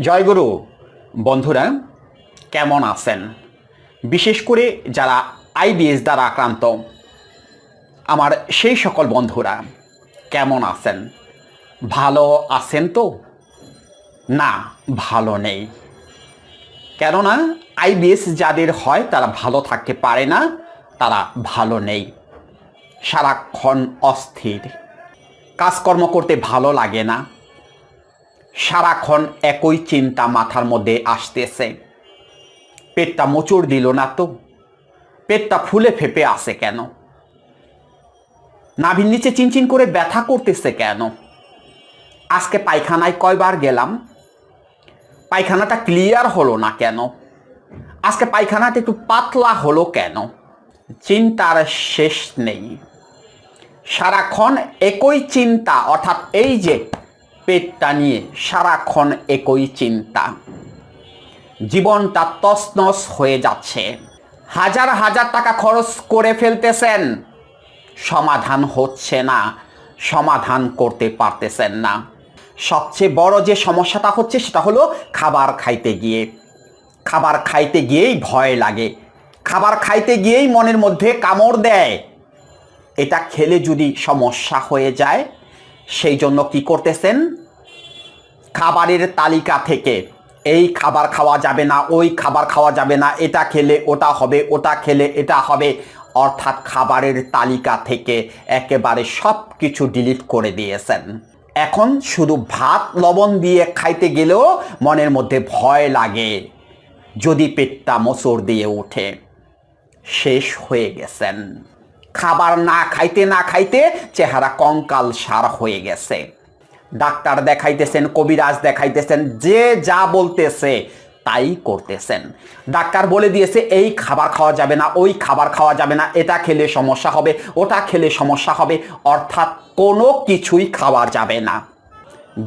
জয়গুরু, বন্ধুরা, কেমন আছেন? বিশেষ করে যারা আইবিএস দ্বারা আক্রান্ত, আমার সেই সকল বন্ধুরা, কেমন আছেন? ভালো আছেন তো? না, ভালো নেই। কেননা, আইবিএস যাদের হয়, তারা ভালো থাকতে পারে না, তারা ভালো নেই। সারাক্ষণ অস্থির। কাজকর্ম করতে ভালো লাগে না। সারাক্ষণ একই চিন্তা মাথার মধ্যে আসতেছে। পেটটা মোচড় দিল না তো। পেটটা ফুলে ফেপে আসে কেন? নাভির নিচে চিনচিন করে ব্যথা করতেছে কেন? আজকে পায়খানায় কয়বার গেলাম? পায়খানাটা ক্লিয়ার হলো না কেন? আজকে পায়খানাটা একটু পাতলা হলো কেন? চিন্তার শেষ নেই। সারাক্ষণ একই চিন্তা, অর্থাৎ এই যে পেটটা নিয়ে সারাক্ষণ একই চিন্তা। জীবনটা তছনছ হয়ে যাচ্ছে। হাজার হাজার টাকা খরচ করে ফেলতেছেন। সমাধান হচ্ছে না, সমাধান করতে পারতেছেন না। সবচেয়ে বড় যে সমস্যাটা হচ্ছে সেটা হলো খাবার খাইতে গিয়ে। খাবার খাইতে গিয়েই ভয় লাগে। খাবার খাইতে গিয়েই মনের মধ্যে কামড় দেয়। এটা খেলে যদি সমস্যা হয়ে যায় সেই জন্য কি করতেছেন? খাবারের তালিকা থেকে, এই খাবার খাওয়া যাবে না, ওই খাবার খাওয়া যাবে না, এটা খেলে ওটা হবে, ওটা খেলে এটা হবে, অর্থাৎ খাবারের তালিকা থেকে একেবারে সব কিছু ডিলিট করে দিয়েছেন। এখন শুধু ভাত, লবণ দিয়ে খাইতে গেলেও মনের মধ্যে ভয় লাগে, যদি পেটটা মোচড় দিয়ে ওঠে শেষ হয়ে গেছেন। খাবার না খাইতে না খাইতে চেহারা কঙ্কাল সার হয়ে গেছে। ডাক্তার দেখাইতেছেন, কবিরাজ দেখাইতেছেন, যে যা বলতেছে তাই করতেছেন। ডাক্তার বলে দিয়েছে, এই খাবার খাওয়া যাবে না, ওই খাবার খাওয়া যাবে না, এটা খেলে সমস্যা হবে, ওটা খেলে সমস্যা হবে, অর্থাৎ কোনো কিছুই খাওয়া যাবে না।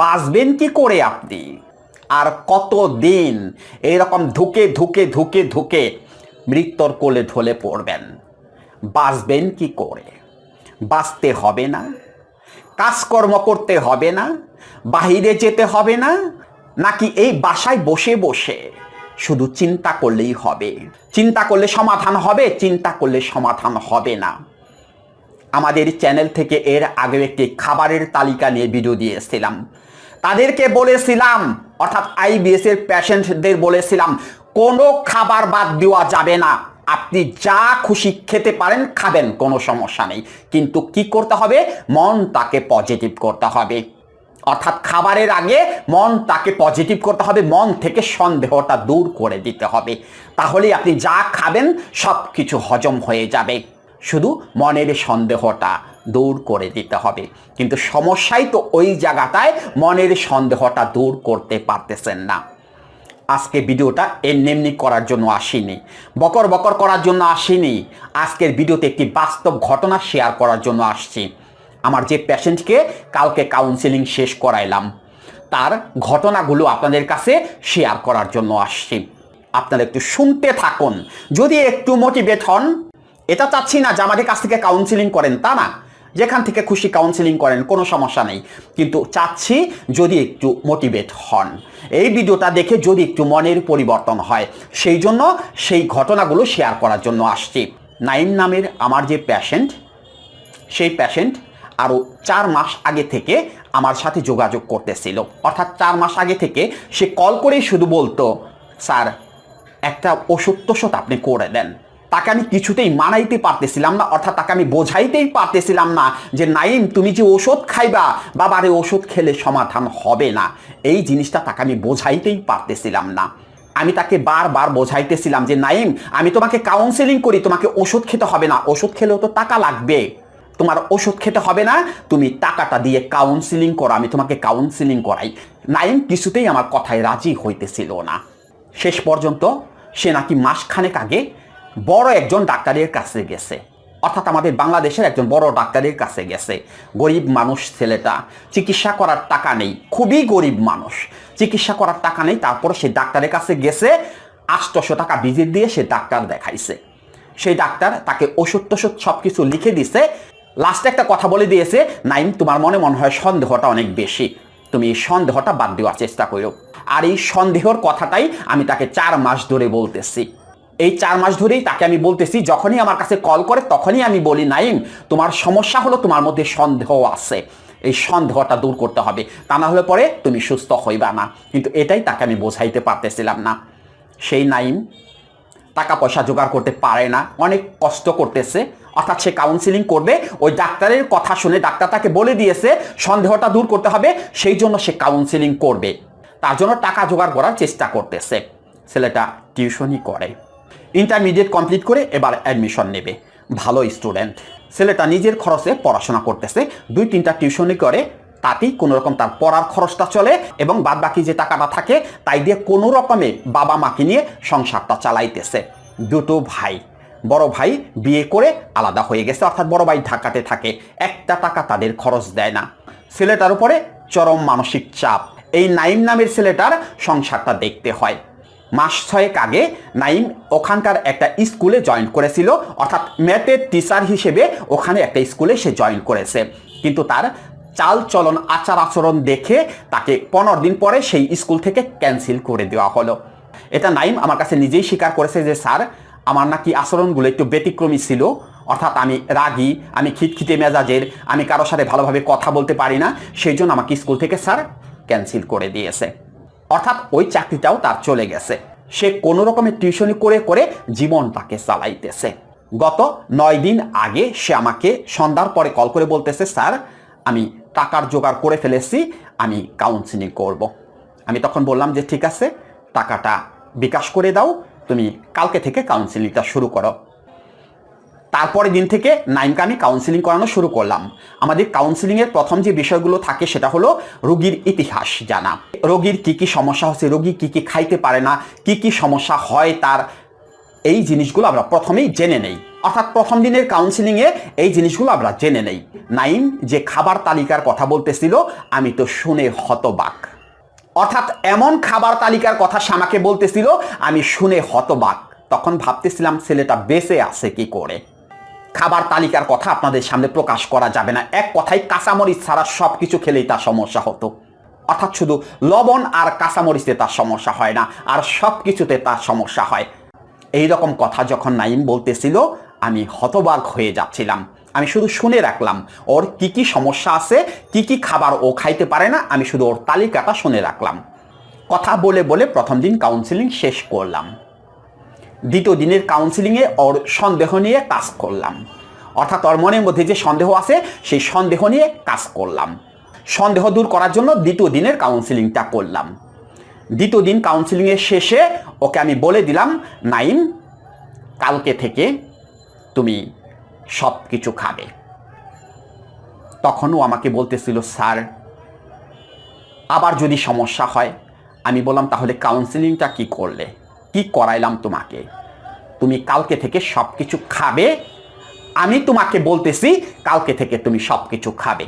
বাঁচবেন কি করে আপনি? আর কত দিন এরকম ধুকে ধুকে ধুকে ধুকে মৃত্যুর কোলে ঢলে পড়বেন। বাঁচবেন কি করে? বাঁচতে হবে না, কাজকর্ম করতে হবে না, বাহিরে যেতে হবে না, নাকি এই বাসায় বসে বসে শুধু চিন্তা করলেই হবে? চিন্তা করলে সমাধান হবে, চিন্তা করলে সমাধান হবে না। আমাদের চ্যানেল থেকে এর আগেও একটি খাবারের তালিকা নিয়ে ভিডিও দিয়েছিলাম। তাদেরকে বলেছিলাম, অর্থাৎ আইবিএস এর প্যাশেন্টদের বলেছিলাম, কোনো খাবার বাদ দেওয়া যাবে না। আপনি যা খুশি খেতে পারেন, খাবেন, কোনো সমস্যা নেই। কিন্তু কি করতে হবে? মন তাকে পজিটিভ করতে হবে। অর্থাৎ খাবারের আগে মন তাকে পজিটিভ করতে হবে, মন থেকে সন্দেহটা দূর করে দিতে হবে। তাহলেই আপনি যা খাবেন সব কিছু হজম হয়ে যাবে। শুধু মনের সন্দেহটা দূর করে দিতে হবে। কিন্তু সমস্যাই তো ওই জায়গাটায় মনের সন্দেহটা দূর করতে পারতেছেন না। আজকে ভিডিওটা এমনি করার জন্য আসিনি। বকর বকর করার জন্য আসিনি। আজকের ভিডিওতে একটি বাস্তব ঘটনা শেয়ার করার জন্য আসছি। আমার যে পেশেন্টকে কালকে কাউন্সেলিং শেষ করাইলাম, তার ঘটনাগুলো আপনাদের কাছে শেয়ার করার জন্য আসছি। আপনারা একটু শুনতে থাকুন। যদি একটু মোটিভেট হন, এটা চাচ্ছি না যে আমাদের কাছ থেকে কাউন্সিলিং করেন, তা না। যেখান থেকে খুশি কাউন্সিলিং করেন, কোনো সমস্যা নেই। কিন্তু চাচ্ছি যদি একটু মোটিভেট হন। এই ভিডিওটা দেখে যদি একটু মনের পরিবর্তন হয়, সেই জন্য সেই ঘটনাগুলো শেয়ার করার জন্য আসছি। নাইম নামের আমার যে প্যাশেন্ট সেই প্যাশেন্ট আরও চার মাস আগে থেকে আমার সাথে যোগাযোগ করতেছিল। অর্থাৎ চার মাস আগে থেকে সে কল করেই শুধু বলতো, স্যার, একটা ওষুধ তোষুধ আপনি করে দেন। তাকে আমি কিছুতেই মানাইতে পারতেছিলাম না, অর্থাৎ তাকে আমি বোঝাইতেই পারতেছিলাম না যে নাইম তুমি যে ওষুধ খাইবা বাবারে ওষুধ খেলে সমাধান হবে না। এই জিনিসটা তাকে আমি বোঝাইতেই পারতেছিলাম না। আমি তাকে বারবার বোঝাইতেছিলাম যে নাইম আমি তোমাকে কাউন্সেলিং করি, তোমাকে ওষুধ খেতে হবে না। ওষুধ খেলেও তো টাকা লাগবে। তোমার ওষুধ খেতে হবে না, তুমি টাকাটা দিয়ে কাউন্সিলিং করো, আমি তোমাকে কাউন্সিলিং করাই। নাইম কিছুতেই আমার কথায় রাজি হইতেছিল না। শেষ পর্যন্ত সে নাকি মাসখানেক আগে বড় একজন ডাক্তারের কাছে গেছে। অর্থাৎ আমাদের বাংলাদেশের একজন বড় ডাক্তারের কাছে গেছে। গরিব মানুষ ছেলেটা, চিকিৎসা করার টাকা নেই, খুবই গরিব মানুষ। চিকিৎসা করার টাকা নেই, তারপর সে ডাক্তারের কাছে গেছে আটশোশো টাকা ভিজিট দিয়ে সে ডাক্তার দেখাইছে। সেই ডাক্তার তাকে ওষুধ টষুধ সব কিছু লিখে দিছে। লাস্টে একটা কথা বলে দিয়েছে, নাইম, তোমার মনে মনে হয় সন্দেহটা অনেক বেশি। তুমি এই সন্দেহটা বাদ দেওয়ার চেষ্টা করো। আর এই সন্দেহর কথাটাই আমি তাকে চার মাস ধরে বলতেছি। এই চার মাস ধরেই তাকে আমি বলতেছি, যখনই আমার কাছে কল করে তখনই আমি বলি নাইম তোমার সমস্যা হলো তোমার মধ্যে সন্দেহ আছে। এই সন্দেহটা দূর করতে হবে। তা না হলে পরে তুমি সুস্থ হইবা না। কিন্তু এটাই তাকে আমি বোঝাইতে পারতেছিলাম না। সেই নাইম টাকা পয়সা জোগাড় করতে পারে না, অনেক কষ্ট করতেছে। অর্থাৎ সে কাউন্সিলিং করবে, ওই ডাক্তারের কথা শুনে ডাক্তার তাকে বলে দিয়েছে, সন্দেহটা দূর করতে হবে, সেই জন্য সে কাউন্সিলিং করবে। তার জন্য টাকা জোগাড় করার চেষ্টা করতেছে। ছেলেটা টিউশনই করে। ইন্টারমিডিয়েট কমপ্লিট করে এবার অ্যাডমিশন নেবে। ভালো স্টুডেন্ট ছেলেটা নিজের খরচে পড়াশোনা করতেছে, দুই তিনটা টিউশনই করে, তাতেই কোনো রকম তার পড়ার খরচটা চলে এবং বাদ বাকি যে টাকাটা থাকে, তাই দিয়ে কোনো রকমে বাবা মাকে নিয়ে সংসারটা চালাইতেছে। দুটো ভাই। বড় ভাই বিয়ে করে আলাদা হয়ে গেছে, অর্থাৎ বড় ভাই ঢাকাতে থাকে। একটা টাকা তাদের খরচ দেয় না। ছেলেটার উপরে চরম মানসিক চাপ। এই নাইম নামের ছেলেটার সংসারটা দেখতে হয়। মাস ছয়েক আগে নাইম ওখানকার একটা স্কুলে জয়েন করেছিল। অর্থাৎ ম্যাথের টিচার হিসেবে ওখানে একটা স্কুলে সে জয়েন করেছে। কিন্তু তার চাল চলন আচার আচরণ দেখে তাকে পনেরো দিন পরে সেই স্কুল থেকে ক্যান্সেল করে দেওয়া হলো। এটা নাইম আমার কাছে নিজেই স্বীকার করেছে যে, স্যার, আমার নাকি আচরণগুলো একটু ব্যতিক্রমী ছিল। অর্থাৎ আমি রাগী, আমি খিটখিটে মেজাজের, আমি কারোর সাথে ভালোভাবে কথা বলতে পারি না। সেই জন্য আমাকে স্কুল থেকে স্যার ক্যান্সেল করে দিয়েছে। অর্থাৎ ওই চাকরিটাও তার চলে গেছে। সে কোনো রকমের টিউশনি করে করে জীবনটাকে চালাইতেছে। গত নয় দিন আগে সে আমাকে সন্ধ্যার পরে কল করে বলতেছে, স্যার, আমি টাকার জোগাড় করে ফেলেছি, আমি কাউন্সিলিং করব। আমি তখন বললাম যে, ঠিক আছে, টাকাটা বিকাশ করে দাও, তুমি কালকে থেকে কাউন্সিলিংটা শুরু করো। তারপরে দিন থেকে নাইমকে আমি কাউন্সিলিং করানো শুরু করলাম। আমাদের কাউন্সিলিংয়ের প্রথম যে বিষয়গুলো থাকে সেটা হলো রোগীর ইতিহাস জানা। রোগীর কি কি সমস্যা হচ্ছে, রোগী কি কি খাইতে পারে না, কি কি সমস্যা হয় তার এই জিনিসগুলো আমরা প্রথমেই জেনে নেই। অর্থাৎ প্রথম দিনের কাউন্সিলিংয়ে এই জিনিসগুলো আমরা জেনে নেই। নাইম যে খাবার তালিকার কথা বলতেছিল, আমি তো শুনে হতবাক। অর্থাৎ এমন খাবার তালিকার কথা সে আমাকে বলতেছিল, আমি শুনে হতবাক। তখন ভাবতেছিলাম ছেলেটা বেঁচে আছে কি করে। খাবার তালিকার কথা আপনাদের সামনে প্রকাশ করা যাবে না। এক কথায় কাঁচামরিচ ছাড়া সব কিছু খেলেই তার সমস্যা হতো। অর্থাৎ শুধু লবণ আর কাঁচামরিচে তার সমস্যা হয় না, আর সব কিছুতে তার সমস্যা হয়। এই রকম কথা যখন নাইম বলতেছিল, আমি হতবাক হয়ে যাচ্ছিলাম। আমি শুধু শুনে রাখলাম, ওর কি কি সমস্যা আছে, কি কি খাবার ও খাইতে পারে না, আমি শুধু ওর তালিকাটা শুনে রাখলাম। কথা বলে বলে প্রথম দিন কাউন্সিলিং শেষ করলাম। দ্বিতীয় দিনের কাউন্সিলিংয়ে ওর সন্দেহ নিয়ে কাজ করলাম। অর্থাৎ ওর মনের মধ্যে যে সন্দেহ আছে, সেই সন্দেহ নিয়ে কাজ করলাম। সন্দেহ দূর করার জন্য দ্বিতীয় দিনের কাউন্সিলিংটা করলাম। দ্বিতীয় দিন কাউন্সিলিংয়ের শেষে ওকে আমি বলে দিলাম, নাইম, কালকে থেকে তুমি সব কিছু খাবে তখনও আমাকে বলতেছিল, স্যার, আবার যদি সমস্যা হয়, আমি বললাম, তাহলে কাউন্সিলিংটা কি করলে? কি করাইলাম তোমাকে? তুমি কালকে থেকে সব কিছু খাবে। আমি তোমাকে বলতেছি, কালকে থেকে তুমি সব কিছু খাবে।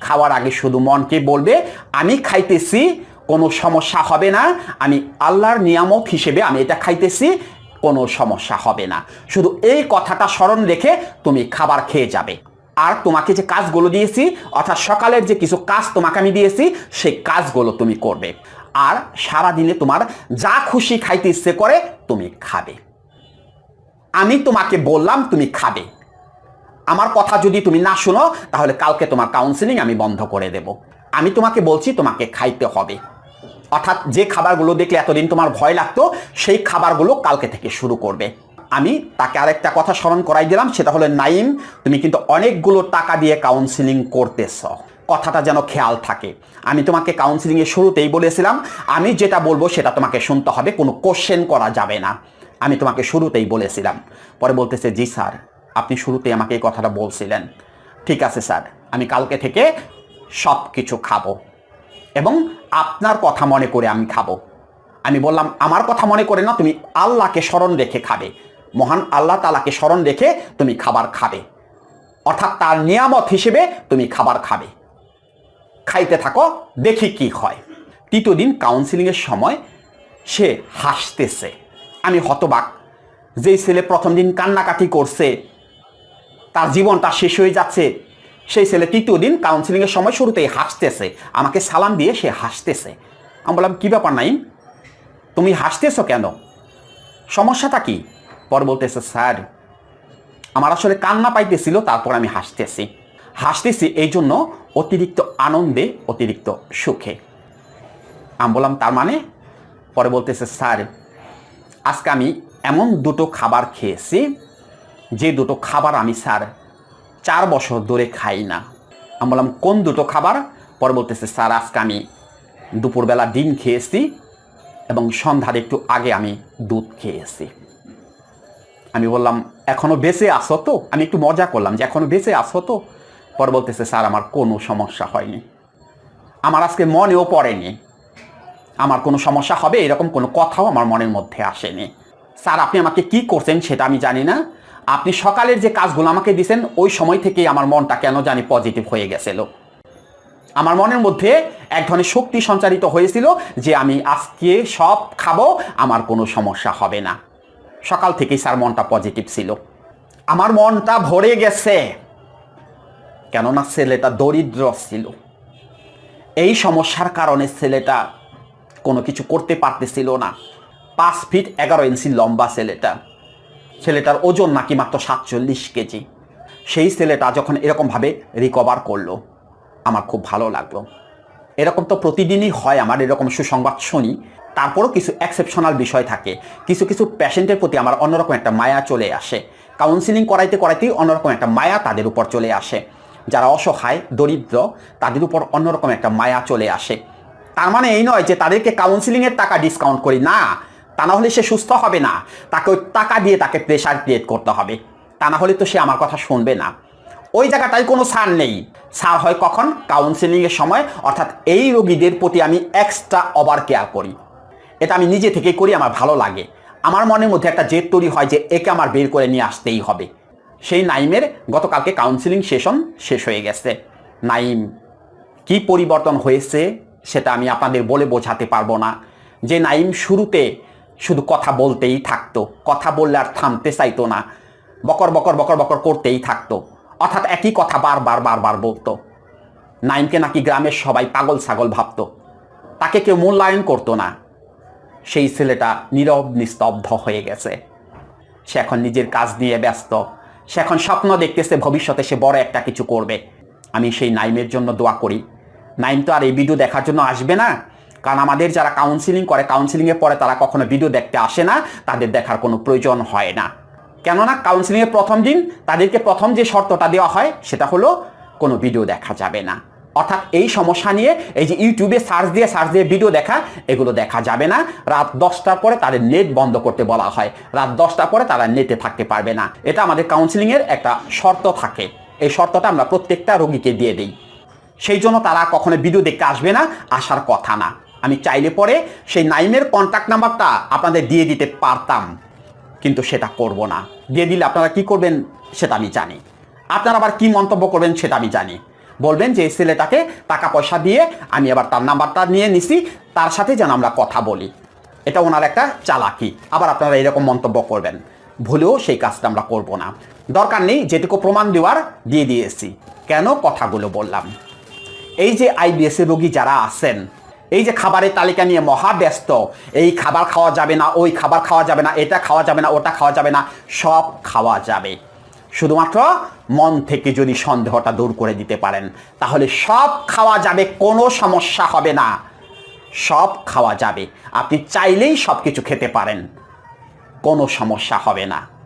খাওয়ার আগে শুধু মনকে বলবে, আমি খাইতেছি, কোনো সমস্যা হবে না। আমি আল্লাহর নিয়ামত হিসেবে আমি এটা খাইতেছি, কোনো সমস্যা হবে না। শুধু এই কথাটা স্মরণ রেখে তুমি খাবার খেয়ে যাবে। আর তোমাকে যে কাজগুলো দিয়েছি, অর্থাৎ সকালের যে কিছু কাজ তোমাকে আমি দিয়েছি, সেই কাজগুলো তুমি করবে। আর সারা দিনে তোমার যা খুশি খাইতে ইচ্ছে করে তুমি খাবে। আমি তোমাকে বললাম তুমি খাবে। আমার কথা যদি তুমি না শুনো, তাহলে কালকে তোমার কাউন্সিলিং আমি বন্ধ করে দেব। আমি তোমাকে বলছি তোমাকে খাইতে হবে। অর্থাৎ যে খাবারগুলো দেখলে এতদিন তোমার ভয় লাগতো, সেই খাবারগুলো কালকে থেকে শুরু করবে। আমি তাকে আরেকটা কথা স্মরণ করাই দিলাম, সেটা হলো নাইম তুমি কিন্তু অনেকগুলো টাকা দিয়ে কাউন্সিলিং করতেছ। কথাটা যেন খেয়াল থাকে। আমি তোমাকে কাউন্সিলিংয়ের শুরুতেই বলেছিলাম, আমি যেটা বলব সেটা তোমাকে শুনতে হবে, কোনো কোশ্চেন করা যাবে না। আমি তোমাকে শুরুতেই বলেছিলাম। পরে বলতেছে, জি স্যার, আপনি শুরুতেই আমাকে এই কথাটা বলছিলেন। ঠিক আছে স্যার, আমি কালকে থেকে সব কিছু খাব এবং আপনার কথা মনে করে আমি খাব। আমি বললাম, আমার কথা মনে করে না, তুমি আল্লাহকে স্মরণ রেখে খাবে। মহান আল্লাহ তালাকে স্মরণ রেখে তুমি খাবার খাবে। অর্থাৎ তার নিয়ামত হিসেবে তুমি খাবার খাবে। খাইতে থাকো, দেখি কি হয়। তৃতীয় দিন কাউন্সিলিংয়ের সময় সে হাসতেছে। আমি হতবাক, যেই ছেলে প্রথম দিন কান্নাকাটি করছে, তার জীবনটা শেষ হয়ে যাচ্ছে, সেই ছেলে তৃতীয় দিন কাউন্সিলিংয়ের সময় শুরুতেই হাসতেছে। আমাকে সালাম দিয়ে সে হাসতেছে। আমি বললাম, কী ব্যাপার নাই তুমি হাসতেছো কেন? সমস্যাটা কি? পর বলতেছে, স্যার, আমার আসলে কান্না পাইতেছিল, তারপর আমি হাসতেছি। হাসতেছি এই জন্য অতিরিক্ত আনন্দে, অতিরিক্ত সুখে। আমি বললাম, তার মানে? পরে বলতেছে, স্যার, আজকে আমি এমন দুটো খাবার খেয়েছি, যে দুটো খাবার আমি, স্যার, চার বছর ধরে খাই না। আমি বললাম, কোন দুটো খাবার? পরে বলতেছে, স্যার, আজকে আমি দুপুরবেলা ডিম খেয়েছি এবং সন্ধ্যার একটু আগে আমি দুধ খেয়েছি। আমি বললাম, এখনও বেঁচে আসো তো? আমি একটু মজা করলাম যে, এখনও বেঁচে আসো তো? পরে বলতেছে, স্যার, আমার কোনো সমস্যা হয়নি। আমার আজকে মনেও পড়েনি। আমার কোনো সমস্যা হবে, এরকম কোনো কথাও আমার মনের মধ্যে আসেনি। স্যার, আপনি আমাকে কি করছেন সেটা আমি জানি না। আপনি সকালের যে কাজগুলো আমাকে দিয়েছেন ওই সময় থেকেই আমার মনটা কেন জানি পজিটিভ হয়ে গেছিল। আমার মনের মধ্যে এক ধরনের শক্তি সঞ্চারিত হয়েছিল যে আমি আজকে সব খাব, আমার কোনো সমস্যা হবে না। সকাল থেকেই স্যার মনটা পজিটিভ ছিল। আমার মনটা ভরে গেছে। কেননা ছেলেটা দরিদ্র ছিল। এই সমস্যার কারণে ছেলেটা কোনো কিছু করতে পারতেছিল না। পাঁচ ফিট এগারো ইঞ্চি লম্বা ছেলেটা। ছেলেটার ওজন নাকি মাত্র সাতচল্লিশ কেজি। সেই ছেলেটা যখন এরকমভাবে রিকভার করল, আমার খুব ভালো লাগল। এরকম তো প্রতিদিনই হয় আমার, এরকম সুসংবাদ শুনি। তারপরও কিছু এক্সেপশনাল বিষয় থাকে। কিছু কিছু পেশেন্টের প্রতি আমার অন্যরকম একটা মায়া চলে আসে। কাউন্সিলিং করাইতে করাইতেই অন্যরকম একটা মায়া তাদের উপর চলে আসে। যারা অসহায়, দরিদ্র, তাদের উপর অন্যরকম একটা মায়া চলে আসে। তার মানে এই নয় যে তাদেরকে কাউন্সিলিংয়ের টাকা ডিসকাউন্ট করি। না, তা না হলে সে সুস্থ হবে না। তাকে ওই টাকা দিয়ে তাকে প্রেশার ক্রিয়েট করতে হবে। তা না হলে তো সে আমার কথা শুনবে না। ওই জায়গাটায় কোনো সার নেই। সার হয় কখন? কাউন্সিলিংয়ের সময়। অর্থাৎ এই রোগীদের প্রতি আমি এক্সট্রা ওভার কেয়ার করি। এটা আমি নিজে থেকেই করি, আমার ভালো লাগে। আমার মনের মধ্যে একটা জেদ তৈরি হয় যে একে আমার বের করে নিয়ে আসতেই হবে। সেই নাইমের গতকালকে কাউন্সিলিং সেশন শেষ হয়ে গেছে। নাইম, কি পরিবর্তন হয়েছে সেটা আমি আপনাদের বলে বোঝাতে পারব না। যে নাইম শুরুতে শুধু কথা বলতেই থাকতো, কথা বললে আর থামতে চাইতো না, বকর বকর বকর বকর করতেই থাকতো, অর্থাৎ একই কথা বারবার বারবার বলতো। নাইমকে নাকি গ্রামের সবাই পাগল ছাগল ভাবতো, তাকে কেউ মূল্যায়ন করতো না। সেই ছেলেটা নীরব, নিস্তব্ধ হয়ে গেছে। সে এখন নিজের কাজ নিয়ে ব্যস্ত সে এখন স্বপ্ন দেখতেছে ভবিষ্যতে সে বড় একটা কিছু করবে। আমি সেই নাইমের জন্য দোয়া করি। নাইম তো আর এই ভিডিও দেখার জন্য আসবে না। কারণ আমাদের যারা কাউন্সিলিং করে কাউন্সিলিংয়ের পরে তারা কখনো ভিডিও দেখতে আসে না। তাদের দেখার কোনো প্রয়োজন হয় না। কেননা কাউন্সিলিংয়ের প্রথম দিন তাদেরকে প্রথম যে শর্তটা দেওয়া হয়, সেটা হলো কোনো ভিডিও দেখা যাবে না। অর্থাৎ এই সমস্যা নিয়ে এই যে ইউটিউবে সার্চ দিয়ে সার্চ দিয়ে ভিডিও দেখা, এগুলো দেখা যাবে না। রাত দশটার পরে তাদের নেট বন্ধ করতে বলা হয়। রাত দশটার পরে তারা নেটে থাকতে পারবে না। এটা আমাদের কাউন্সিলিংয়ের একটা শর্ত থাকে। এই শর্তটা আমরা প্রত্যেকটা রোগীকে দিয়ে দিই। সেই জন্য তারা কখনো ভিডিও দেখতে আসবে না, আসার কথা না। আমি চাইলে পরে সেই নাইমের কন্ট্যাক্ট নাম্বারটা আপনাদের দিয়ে দিতে পারতাম, কিন্তু সেটা করব না। দিয়ে দিলে আপনারা কি করবেন, সেটা আমি জানি। আপনারা আবার কি মন্তব্য করবেন, সেটা আমি জানি। বলবেন যে ছেলেটাকে টাকা পয়সা দিয়ে আমি আবার তার নাম্বারটা নিয়ে নিছি, তার সাথে যেন আমরা কথা বলি। এটা ওনার একটা চালাকি। আবার আপনারা এরকম মন্তব্য করবেন। ভুলেও সেই কাজটা আমরা করব না। দরকার নেই, যেটুকু প্রমাণ দেওয়ার দিয়ে দিয়েছি। কেন কথাগুলো বললাম? এই যে আইবিএস এর রোগী যারা আছেন, এই যে খাবারের তালিকা নিয়ে মহা ব্যস্ত এই খাবার খাওয়া যাবে না, ওই খাবার খাওয়া যাবে না, এটা খাওয়া যাবে না, ওটা খাওয়া যাবে না, সব খাওয়া যাবে। শুধুমাত্র মন থেকে যদি সন্দেহটা দূর করে দিতে পারেন, তাহলে সব খাওয়া যাবে, কোনো সমস্যা হবে না। সব খাওয়া যাবে। আপনি চাইলেই সব কিছু খেতে পারেন, কোনো সমস্যা হবে না।